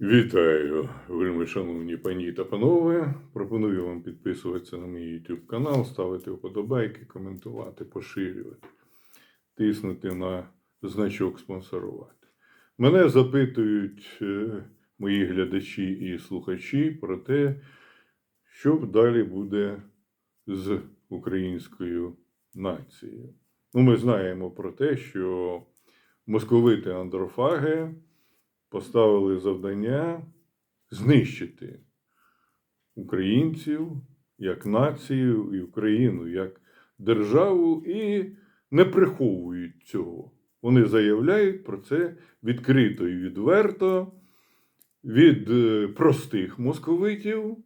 Вітаю, вельми шановні пані та панове. Пропоную вам підписуватися на мій YouTube канал, ставити вподобайки, коментувати, поширювати, тиснути на значок спонсорувати. Мене запитують е, мої глядачі і слухачі про те, що далі буде з українською нацією. Ну, ми знаємо про те, що московити андрофаги поставили завдання знищити українців як націю і Україну як державу і не приховують цього. Вони заявляють про це відкрито і відверто від е, простих московитів,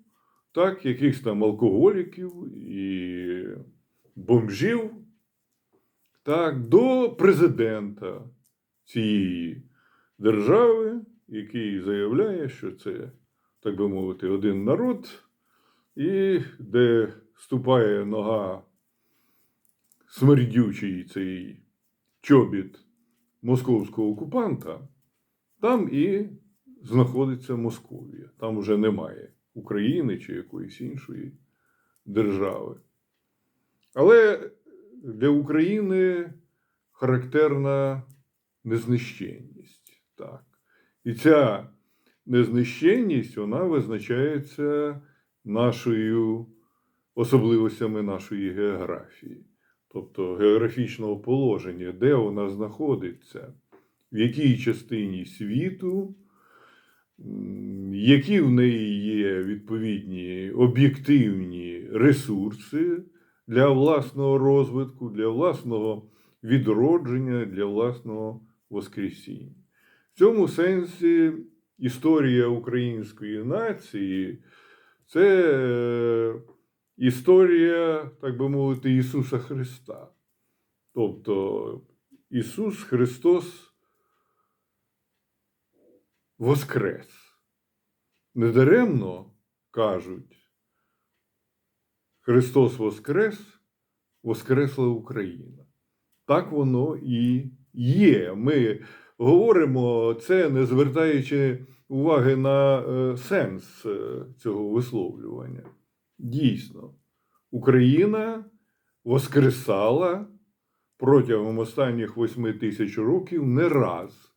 так, якихось там алкоголіків і бомжів, так, до президента цієї держави, який заявляє, що це, так би мовити, один народ, і де ступає нога смердючий цей чобіт московського окупанта, там і знаходиться Московія. Там вже немає України чи якоїсь іншої держави. Але для України характерна незнищенність. Так. І ця незнищенність вона визначається нашою особливостями нашої географії, тобто географічного положення, де вона знаходиться, в якій частині світу, які в неї є відповідні об'єктивні ресурси для власного розвитку, для власного відродження, для власного воскресіння. Цьому сенсі історія української нації це е, історія, так би мовити, Ісуса Христа. Тобто Ісус Христос Воскрес. Недаремно кажуть, Христос Воскрес, Воскресла Україна. Так воно і є. Ми говоримо це, не звертаючи уваги на е, сенс е, цього висловлювання. Дійсно, Україна воскресала протягом останніх восьми тисяч років не раз.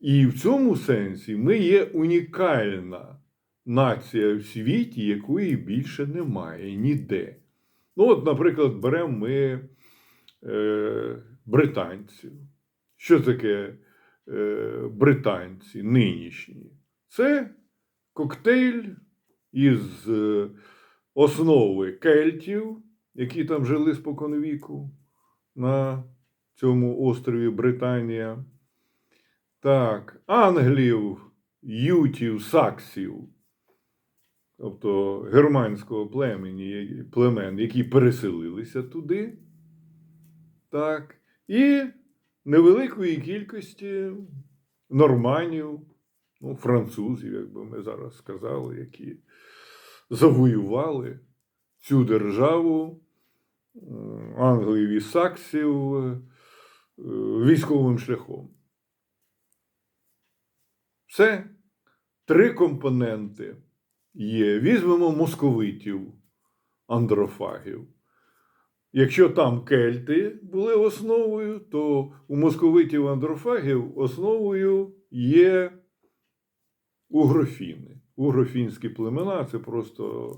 І в цьому сенсі ми є унікальна нація в світі, якої більше немає ніде. Ну, от, наприклад, беремо ми е, британців. Що таке е, британці нинішні? Це коктейль із е, основи кельтів, які там жили споконвіку на цьому острові Британія. Так, англів, ютів, саксів, тобто германського племені, племен, які переселилися туди. Так, і невеликої кількості норманів, ну, французів, як би ми зараз сказали, які завоювали цю державу е, Англії і Саксів е, військовим шляхом. Це три компоненти є. Візьмемо московитів, андрофагів. Якщо там кельти були основою, то у московитів андрофагів основою є угрофіни. Угрофінські племена це просто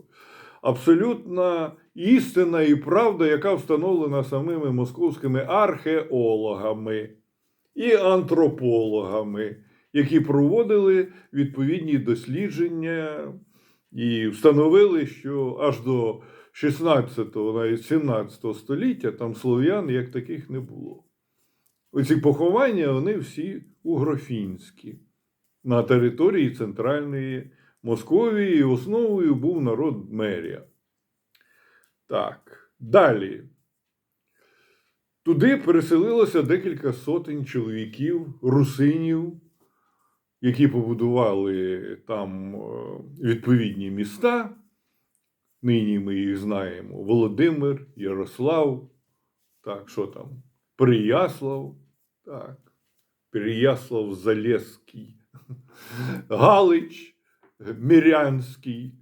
абсолютна істина і правда, яка встановлена самими московськими археологами і антропологами, які проводили відповідні дослідження і встановили, що аж до 16-го, навіть 17 століття там слов'ян як таких не було. Оці поховання вони всі угрофінські на території Центральної Московії, і основою був народ Мерія. Так, далі. Туди переселилося декілька сотень чоловіків, русинів, які побудували там е, відповідні міста. Нині ми їх знаємо: Володимир, Ярослав, так, що там? Прияслав, так, Переяслав Залєзький. Галич, Мірянський.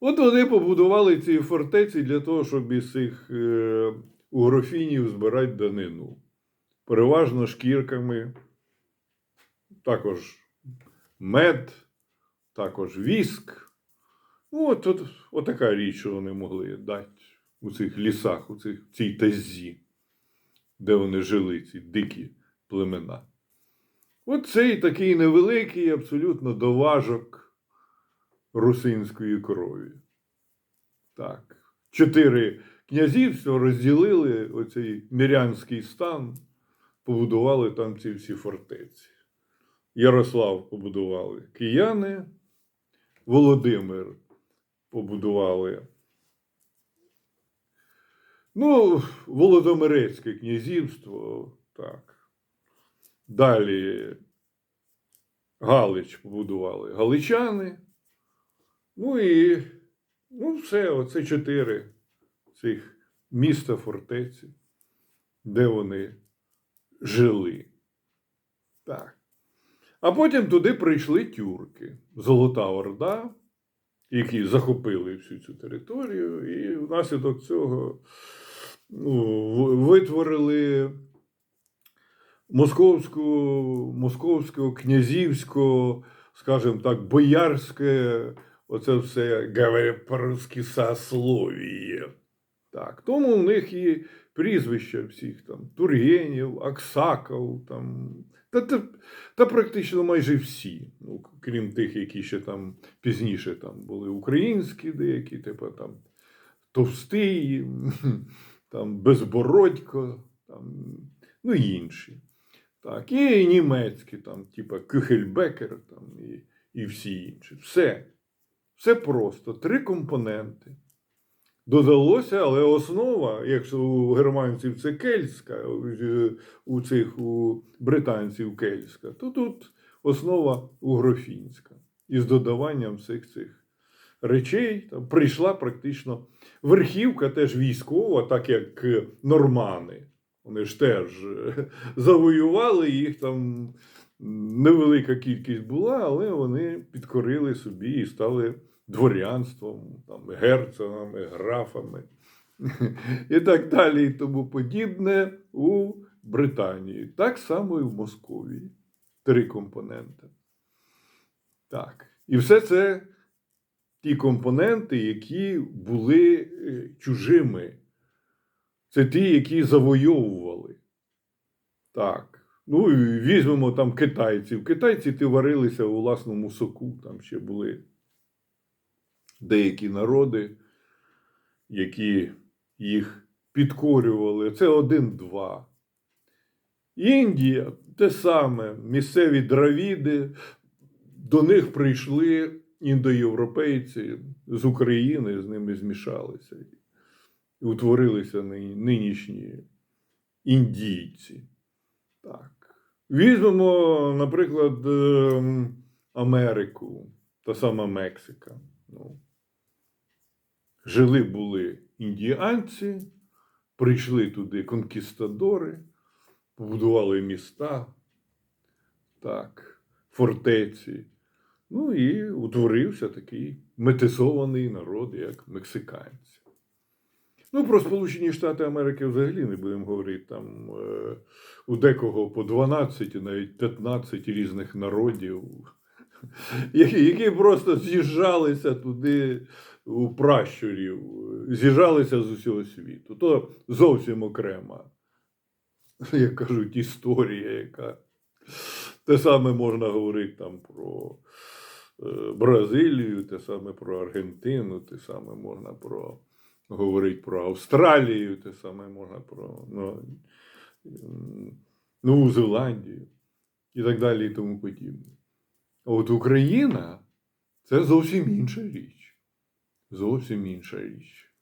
От вони побудували ці фортеці для того, щоб із цих е, угрофінів збирати данину. Переважно шкірками, також мед, також віск. От, от, от така річ, що вони могли дати у цих лісах, у цих, в цій тазі, де вони жили, ці дикі племена. От цей такий невеликий абсолютно доважок русинської крові. Так. Чотири князівства розділили оцей мірянський стан, побудували там ці всі фортеці. Ярослав побудували кияни, Володимир побудували. Ну, Володимирецьке князівство, так. Далі Галич побудували галичани. Ну і ну, все, оце чотири цих міста фортеці, де вони жили. Так. А потім туди прийшли тюрки, Золота Орда, які захопили всю цю територію, і внаслідок цього ну, витворили московську, московського, князівського, скажімо так, боярське, оце все, говоря по-русски, сословіє. Так, тому в них і прізвища всіх там Тургенів, Аксаков, там, та, та, та практично майже всі, ну, крім тих, які ще там пізніше там були українські деякі, типу там Товстий, там Безбородько, там, ну і інші. Так, і німецькі, там, типа Кюхельбекер, там, і, і всі інші. Все. Все просто. Три компоненти. Додалося, але основа, якщо у германців це кельтська, у- у цих у британців кельтська, то тут основа угрофінська. Із додаванням всіх цих речей там прийшла практично верхівка теж військова, так як нормани. Вони ж теж е, завоювали їх там невелика кількість була, але вони підкорили собі і стали дворянством, там, герцогами, графами і так далі, і тому подібне у Британії. Так само і в Московії. Три компоненти. Так. І все це ті компоненти, які були е, чужими. Це ті, які завойовували. Так. Ну, і візьмемо там китайців. Китайці ти варилися у власному соку, там ще були деякі народи, які їх підкорювали. Це один-два. Індія те саме, місцеві дравіди, до них прийшли індоєвропейці з України, з ними змішалися. І утворилися нинішні індійці. Так. Візьмемо, наприклад, ем, Америку, та сама Мексика. Ну, жили були індіанці, прийшли туди конкістадори, побудували міста, так, фортеці. Ну і утворився такий метисований народ, як мексиканці. Ну, про Сполучені Штати Америки взагалі не будемо говорити. Там е, у декого по 12, навіть 15 різних народів, які, які просто з'їжджалися туди у пращурів, з'їжджалися з усього світу. То зовсім окрема, як кажуть, історія, яка те саме можна говорити там про е, Бразилію, те саме про Аргентину, те саме можна про говорити про Австралію, те саме можна про ну, Нову Зеландію і так далі, і тому подібне. А от Україна це зовсім інша річ. Зовсім інша річ.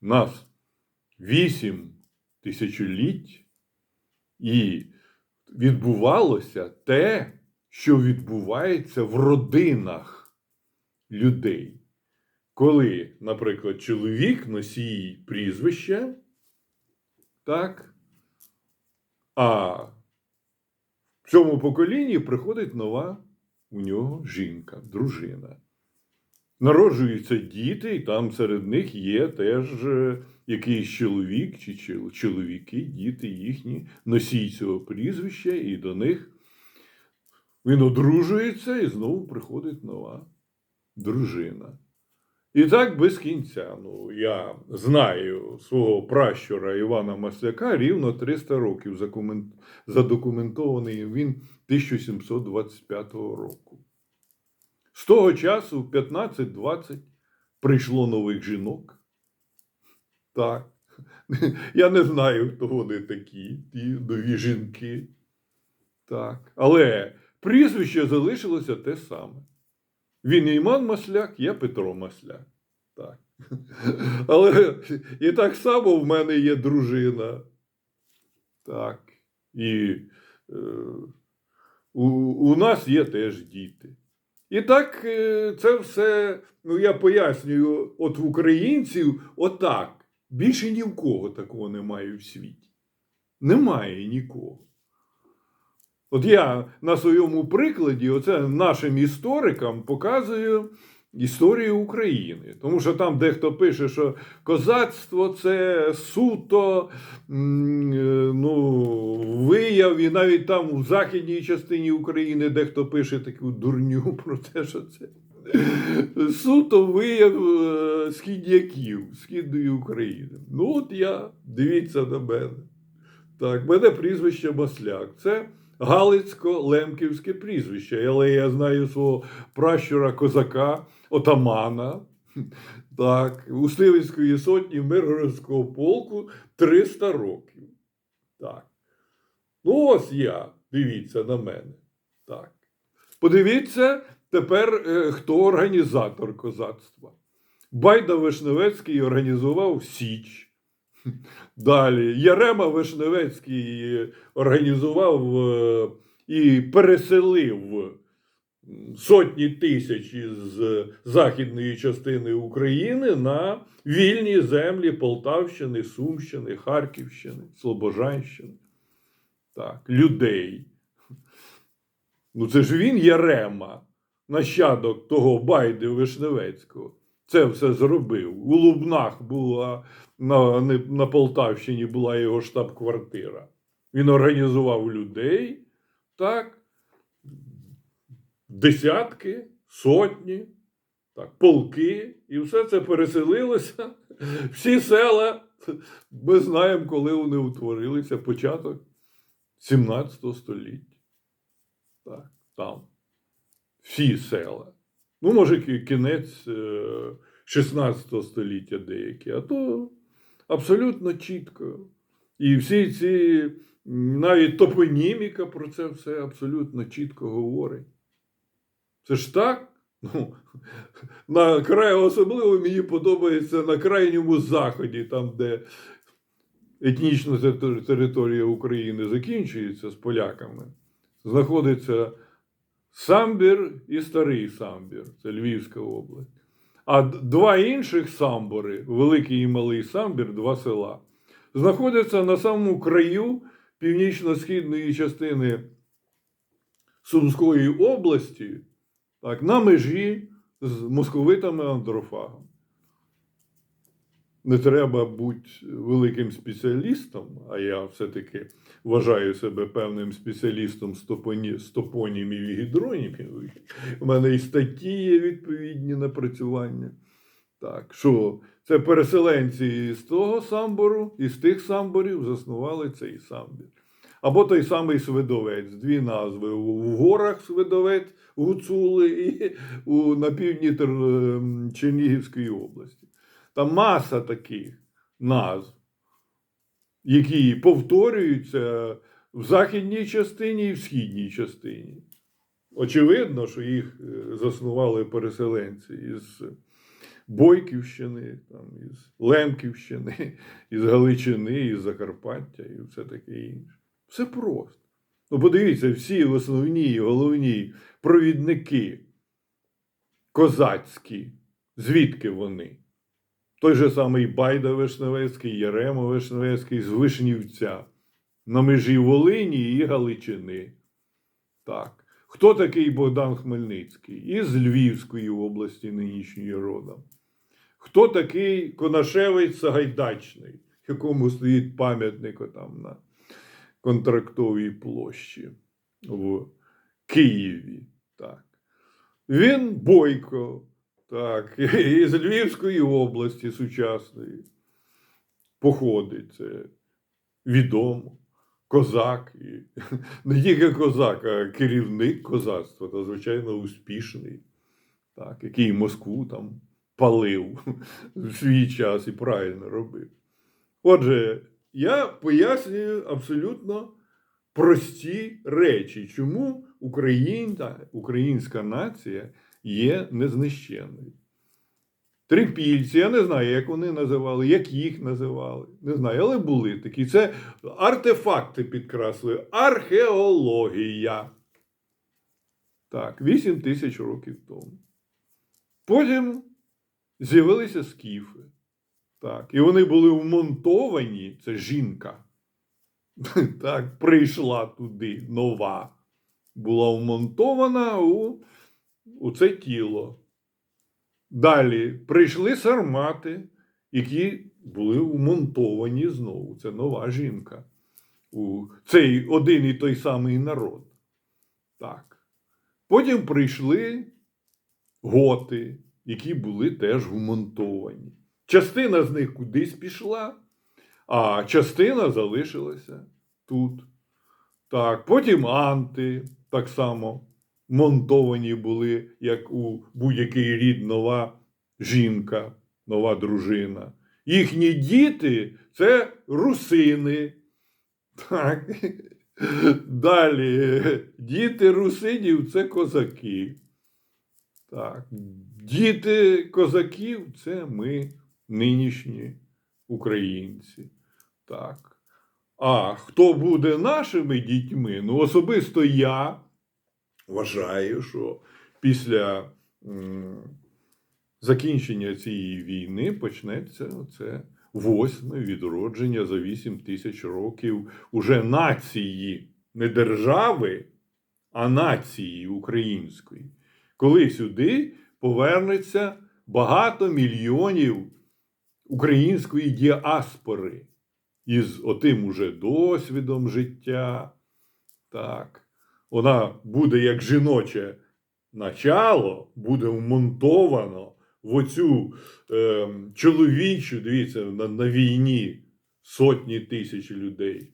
Нас вісім тисячоліть, і відбувалося те, що відбувається в родинах людей. Коли, наприклад, чоловік носій прізвища, так, а в цьому поколінні приходить нова у нього жінка, дружина. Народжуються діти, і там серед них є теж е, якийсь чоловік чи чоловіки, діти їхні, носій цього прізвища, і до них він одружується і знову приходить нова дружина. І так без кінця. Ну, я знаю свого пращура Івана Масляка рівно 300 років задокументований він 1725 року. З того часу в 15-20 прийшло нових жінок. Так. Я не знаю, хто вони такі, ті нові жінки. Так. Але прізвище залишилося те саме. Він Іман Масляк, я Петро Масляк. Так. Але і так само в мене є дружина. Так. І е, у, у нас є теж діти. І так е, це все, ну я пояснюю, от в українців отак. Більше ні в кого такого немає в світі. Немає нікого. От я на своєму прикладі, оце нашим історикам показую історію України. Тому що там дехто пише, що козацтво це суто е, ну, вияв, і навіть там у західній частині України дехто пише таку дурню про те, що це суто вияв е, східняків, східної України. Ну, от я, дивіться на мене. Так, мене прізвище Масляк. Це Галицько-Лемківське прізвище, але я знаю свого пращура козака, отамана. Так, Усливицької сотні Миргородського полку 300 років. Так. Ну, ось я. Дивіться на мене. Так. Подивіться тепер, е, хто організатор козацтва. Байда Вишневецький організував Січ. Далі Ярема Вишневецький організував е, і переселив сотні тисяч із західної частини України на вільні землі Полтавщини, Сумщини, Харківщини, Слобожанщини. Так, людей. Ну, це ж він Ярема, нащадок того Байди Вишневецького. Це все зробив. У Лубнах була на, на Полтавщині була його штаб-квартира. Він організував людей, так, десятки, сотні, так, полки, і все це переселилося. Всі села, ми знаємо, коли вони утворилися, початок 17 століття. Так, там. Всі села. Ну, може, кінець е, 16 століття деякі, а то абсолютно чітко. І всі ці, навіть топоніміка про це все абсолютно чітко говорить. Це ж так? Ну, на край, особливо мені подобається на крайньому заході, там, де етнічна територія України закінчується з поляками, знаходиться Самбір і Старий Самбір, це Львівська область. А два інших самбори, Великий і Малий Самбір, два села, знаходяться на самому краю північно-східної частини Сумської області, так, на межі з московитами андрофагом. Не треба бути великим спеціалістом, а я все-таки вважаю себе певним спеціалістом з топонімів і гідронімів. У мене і статті є відповідні напрацювання. Так, що це переселенці з того самбору, і з тих самборів заснували цей самбір. Або той самий Свидовець, дві назви в горах Свидовець, Гуцули і у, на півдні ем, Чернігівської області. Там маса таких назв, які повторюються в західній частині і в східній частині. Очевидно, що їх е, заснували переселенці із Бойківщини, там, із Лемківщини, із Галичини, із Закарпаття і все таке інше. Все просто. Ну, подивіться, всі основні, головні провідники козацькі, звідки вони? Той же самий Байда Вишневецький, Яремо Вишневецький з Вишнівця на межі Волині і Галичини. Так. Хто такий Богдан Хмельницький? Із Львівської області нинішньої родом. Хто такий Конашевич Сагайдачний, якому стоїть пам'ятник там на контрактовій площі в Києві. Так. Він Бойко, так, із Львівської області сучасної. Походить, відомо. Козак, і не тільки козак, а керівник козацтва, та звичайно успішний, так, який Москву там палив в свій час і правильно робив. Отже, я пояснюю абсолютно прості речі, чому Україна, українська нація є незнищенною. Трипільці, я не знаю, як вони називали, як їх називали. Не знаю, але були такі. Це артефакти підкреслюю. Археологія. Так, 8 тисяч років тому. Потім з'явилися скіфи. Так, і вони були вмонтовані, це жінка. Так, прийшла туди нова. Була вмонтована у, у це тіло. Далі прийшли сармати, які були вмонтовані знову. Це нова жінка. У цей один і той самий народ. Так. Потім прийшли готи, які були теж вмонтовані. Частина з них кудись пішла, а частина залишилася тут. Так, потім анти так само монтовані були, як у будь-який рід нова жінка, нова дружина. Їхні діти це русини. Так. Далі діти русинів це козаки. Так. Діти козаків це ми, нинішні українці. Так. А хто буде нашими дітьми? Ну, особисто я вважаю, що після закінчення цієї війни почнеться це восьме відродження за 8 тисяч років уже нації, не держави, а нації української. Коли сюди повернеться багато мільйонів української діаспори із отим уже досвідом життя. Так. Вона буде як жіноче начало, буде вмонтовано в оцю е, чоловічу, дивіться, на, на війні сотні тисяч людей.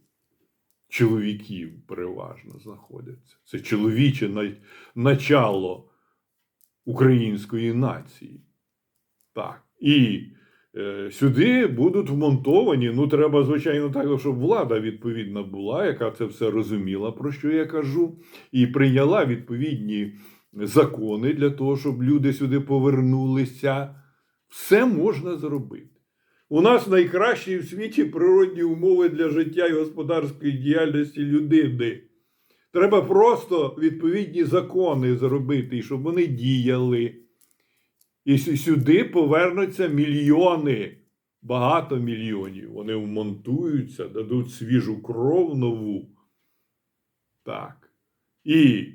Чоловіків переважно знаходяться. Це чоловіче на- начало української нації. Так. І сюди будуть вмонтовані. Ну, треба, звичайно, так, щоб влада відповідна була, яка це все розуміла, про що я кажу, і прийняла відповідні закони для того, щоб люди сюди повернулися. Все можна зробити. У нас найкращі в світі природні умови для життя і господарської діяльності людини. Треба просто відповідні закони зробити, і щоб вони діяли. І сюди повернуться мільйони, багато мільйонів. Вони вмонтуються, дадуть свіжу кров нову. Так. І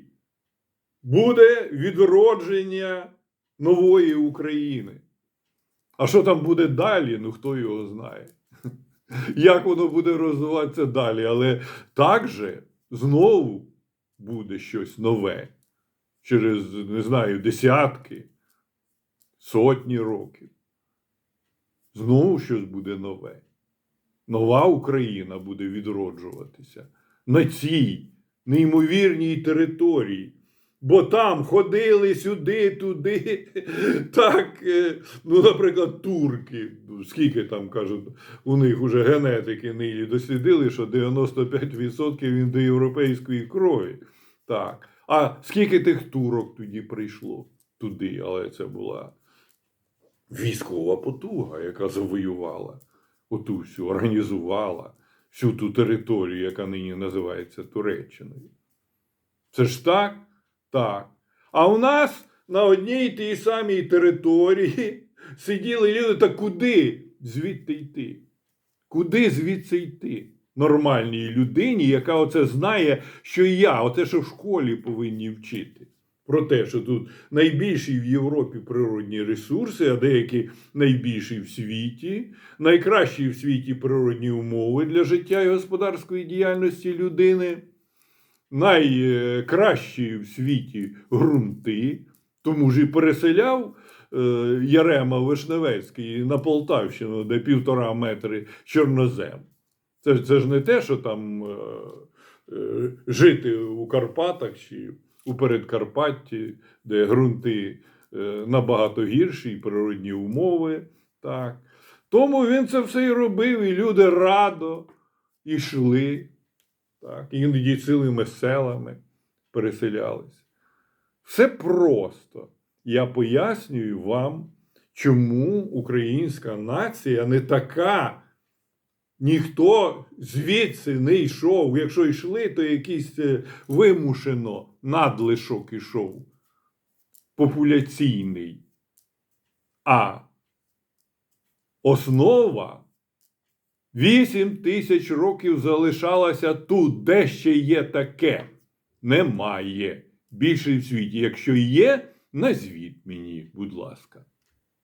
буде відродження нової України. А що там буде далі, ну хто його знає. Як воно буде розвиватися далі. Але так же знову буде щось нове через, не знаю, десятки, сотні років. Знову щось буде нове. Нова Україна буде відроджуватися на цій неймовірній території. Бо там ходили сюди, туди. Так, е, ну, наприклад, турки. Скільки там кажуть, у них уже генетики нині дослідили, що 95% індоєвропейської крові. Так. А скільки тих турок тоді прийшло туди? Але це була військова потуга, яка завоювала оту всю, організувала всю ту територію, яка нині називається Туреччиною. Це ж так? Так. А у нас на одній тій самій території сиділи люди, та куди звідти йти? Куди звідси йти? нормальній людині, яка оце знає, що я, оце що в школі повинні вчити. Про те, що тут найбільші в Європі природні ресурси, а деякі найбільші в світі, найкращі в світі природні умови для життя і господарської діяльності людини, найкращі в світі ґрунти, тому ж і переселяв е, Ярема Вишневецький на Полтавщину, де півтора метри чорнозем. Це, це ж не те, що там е, е, жити у Карпатах чи у Передкарпатті, де ґрунти е, набагато гірші, і природні умови. Так. Тому він це все і робив, і люди радо йшли, так, іноді цілими селами переселялися. Все просто. Я пояснюю вам, чому українська нація не така. Ніхто звідси не йшов. Якщо йшли, то якийсь е, вимушено надлишок ішов популяційний. А основа 8 тисяч років залишалася тут, де ще є таке. Немає більше в світі. Якщо є, назвіть мені, будь ласка.